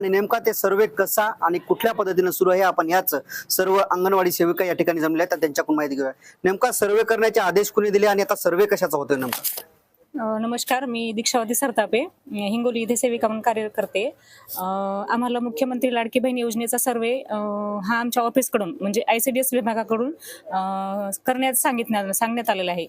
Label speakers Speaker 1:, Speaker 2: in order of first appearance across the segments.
Speaker 1: आणि नेमका ते सर्वे कसा आणि कुठल्या पद्धतीनं सुरू आहे आपण याच सर्व अंगणवाडी सेविका या ठिकाणी जमल्या तर त्यांच्याकडून माहिती घेऊया. नेमका सर्वे करण्याचे आदेश कुणी दिले आणि आता सर्वे कशाचा होतोय नेमका?
Speaker 2: नमस्कार मी दीक्षावती सरतापे हिंगोली इथे सेविका म्हणून कार्य करते आम्हाला मुख्यमंत्री लाडकी बहीण योजनेचा सर्वे हा आमच्या ऑफिसकडून म्हणजे आय सी डी एस विभागाकडून करण्यात सांगितण्यात सांगण्यात आलेलं आहे.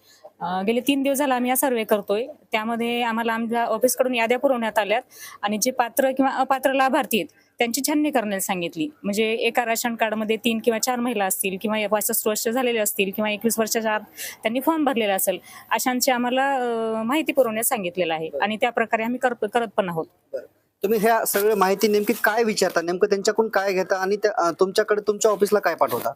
Speaker 2: गेले तीन दिवस झाला आम्ही हा सर्वे करतोय. त्यामध्ये आम्हाला आमच्या ऑफिसकडून याद्या पुरवण्यात आल्यात. आणि जे पात्र किंवा अपात्र लाभार्थी आहेत त्यांची छाननी करण्यास सांगितली. म्हणजे एका राशन कार्डमध्ये तीन किंवा चार महिला असतील किंवा पासष्ट वर्ष झालेले असतील किंवा एकवीस वर्षाच्या आत त्यांनी फॉर्म भरलेला असेल अशांची आम्हाला माहिती पुरवण्यास सांगितलेलं आहे. आणि त्या प्रकारे आम्ही करत पण आहोत.
Speaker 1: तुम्ही ह्या सगळी माहिती नेमकी काय विचारता? नेमकं त्यांच्याकडून काय घेता? आणि तुमच्याकडे तुमच्या ऑफिसला काय पाठवता?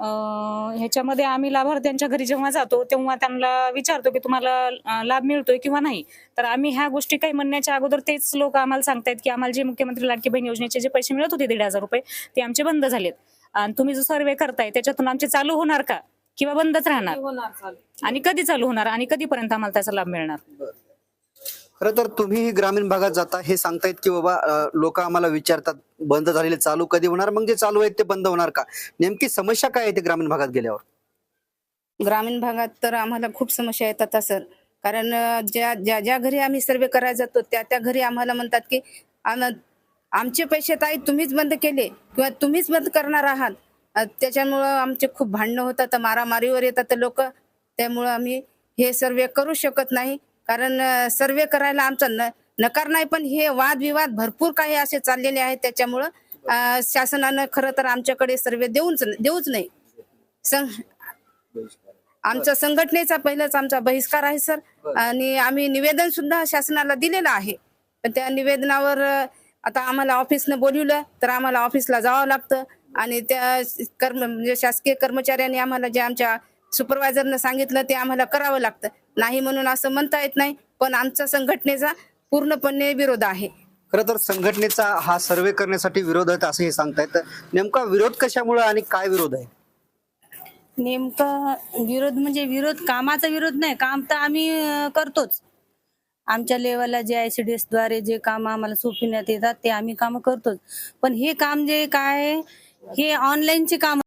Speaker 2: ह्याच्यामध्ये आम्ही लाभार्थ्यांच्या घरी जेव्हा जातो तेव्हा त्यांना विचारतो की तुम्हाला लाभ मिळतोय किंवा नाही. तर आम्ही ह्या गोष्टी काही म्हणण्याच्या अगोदर तेच लोक आम्हाला सांगतायत की आम्हाला जे मुख्यमंत्री लाडकी बहीण योजनेचे जे पैसे मिळत होते दीड हजार रुपये ते आमचे बंद झालेत. आणि तुम्ही जो सर्वे करताय त्याच्यातून आमचे चालू होणार का? किंवा बंदच राहणार? आणि कधी चालू होणार? आणि कधीपर्यंत आम्हाला त्याचा लाभ मिळणार?
Speaker 1: खरं तर तुम्हीही ग्रामीण भागात जाता हे सांगतायत की बाबा लोक आम्हाला विचारतात बंद झालेले चालू कधी होणार? मग जे चालू आहेत ते बंद होणार का? नेमकी समस्या काय आहे ते ग्रामीण भागात गेल्यावर?
Speaker 3: ग्रामीण भागात तर आम्हाला खूप समस्या येतात सर. कारण ज्या ज्या ज्या घरी आम्ही सर्वे करायला जातो त्या त्या घरी आम्हाला म्हणतात की आमचे पैसे ताई तुम्हीच बंद केले किंवा तुम्हीच बंद करणार आहात. त्याच्यामुळं आमचे खूप भांडणं होतात मारामारीवर येतात लोक. त्यामुळं आम्ही हे सर्वे करू शकत नाही. कारण सर्वे करायला आमचा न नकार नाही पण हे वादविवाद भरपूर काही असे चाललेले आहेत त्याच्यामुळं शासनानं खरं तर आमच्याकडे सर्वे देऊच देऊच नाही. सं आमचा संघटनेचा पहिलाच आमचा बहिष्कार आहे सर. आणि आम्ही निवेदन सुद्धा शासनाला दिलेलं आहे. पण त्या निवेदनावर आता आम्हाला ऑफिसनं बोलवलं तर आम्हाला ऑफिसला जावं लागतं. आणि त्या कर्म म्हणजे शासकीय कर्मचाऱ्यांनी आम्हाला जे आमच्या सुपरवायझरनं सांगितलं ते आम्हाला करावं लागतं. नाही म्हणून असं म्हणता येत नाही पण आमचा संघटनेचा पूर्णपणे विरोध आहे.
Speaker 1: खरं तर संघटनेचा हा सर्वे करण्यासाठी विरोध आहे असं हे सांगतायत नेमका विरोध कशामुळे आणि काय विरोध आहे?
Speaker 4: नेमका विरोध म्हणजे विरोध कामाचा विरोध नाही काम तर आम्ही अं, करतोच. आमच्या लेवलला जे आय सी डी एसद्वारे जे काम आम्हाला सोपविण्यात येतात ते आम्ही काम करतोच. पण हे काम जे काय आहे, हे ऑनलाईनचे काम